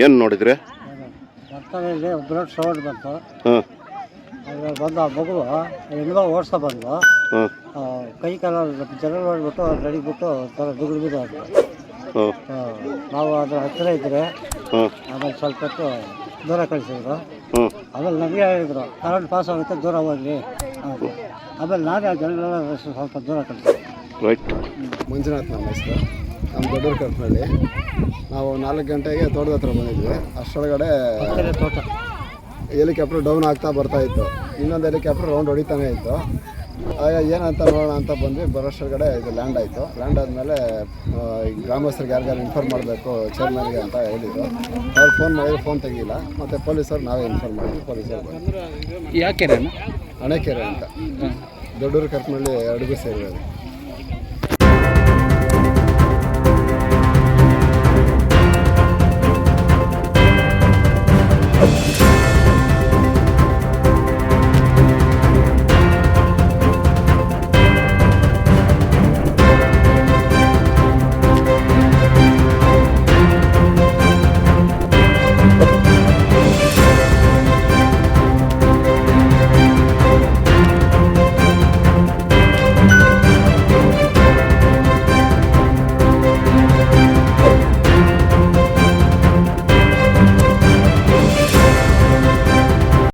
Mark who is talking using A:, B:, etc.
A: ಏನು ನೋಡಿದ್ರೆ?
B: ಬರ್ತದಲ್ಲಿ blood sound ಬಂತು.
A: ಹಾಂ.
B: ಅದ್ರಲ್ಲಿ ಬಂದು ಆ ಮಗು ಹೆಣ್ಮಗ ಓಡಿಸ್ಕೊ ಬಂದು
A: ಹಾಂ.
B: ಆ, ಕೈ ಕಾಲ ಜನ ನೋಡ್ಬಿಟ್ಟು ನಡಿಬಿಟ್ಟು ಒಂಥರ ದುಗುಡು ಬಿದ್ದು ಅದು
A: ಹಾಂ.
B: ನಾವು ಅದ್ರ ಹತ್ತಿರ ಇದ್ದರೆ
A: ಹಾಂ.
B: ಆಮೇಲೆ ಸ್ವಲ್ಪ ಹೊತ್ತು ದೂರ ಕಳಿಸಿದ್ರು.
A: ಹ್ಞೂ
B: ಆಮೇಲೆ ನಮಗೆ ಹೇಳಿದ್ರು ಕರೆಂಟ್ ಪಾಸ್ ಆಗುತ್ತೆ ದೂರ ಹೋಗ್ಲಿ ಅಂತ. ಆಮೇಲೆ ನಾನೇ ಆ ಜನಗಳೆಲ್ಲ ಸ್ವಲ್ಪ ದೂರ ಕಳಿಸಿದೆ
A: ರೈಟ್
C: ಮಂಜುನಾಥ್ ನಮ್ಮ ಹೆಸರು ನಮ್ಮ ದೊಡ್ಡೂರು ಕರ್ಪನಹಳ್ಳಿ ನಾವು ನಾಲ್ಕು ಗಂಟೆಗೆ ತೋಟದ ಹತ್ರ ಬಂದಿದ್ವಿ.
B: ಅಷ್ಟೊಳಗಡೆ
C: ಹೆಲಿಕಾಪ್ಟರ್ ಡೌನ್ ಆಗ್ತಾ ಬರ್ತಾ ಇತ್ತು. ಇನ್ನೊಂದು ಹೆಲಿಕಾಪ್ಟರ್ ರೌಂಡ್ ಹೊಡಿತಾನೆ ಇತ್ತು. ಆಗ ಏನಂತ ನೋಡೋಣ ಅಂತ ಬಂದ್ವಿ. ಬರೋಷ್ಟೊಳಗಡೆ ಇದು ಲ್ಯಾಂಡ್ ಆಯಿತು. ಲ್ಯಾಂಡ್ ಆದಮೇಲೆ ಗ್ರಾಮಸ್ಥರಿಗೆ ಯಾರಿಗಾರು ಇನ್ಫಾರ್ಮ್ ಮಾಡಬೇಕು ಚೇರ್ಮನ್ಗೆ ಅಂತ ಹೇಳಿದ್ರು. ಅವ್ರು ಫೋನ್ ಮಾಡಿದ್ರು ಫೋನ್ ತೆಗಿಲ್ಲ. ಮತ್ತು ಪೊಲೀಸರು ನಾವೇ ಇನ್ಫಾರ್ಮ್ ಮಾಡಿದ್ವಿ. ಪೊಲೀಸರು
D: ಯಾಕೆ
C: ಅಣೆಕೆರೆ ಅಂತ. ದೊಡ್ಡೂರು ಕರ್ಪನಹಳ್ಳಿ ಎರಡಿಗೂ ಸೇರಿರೋದು.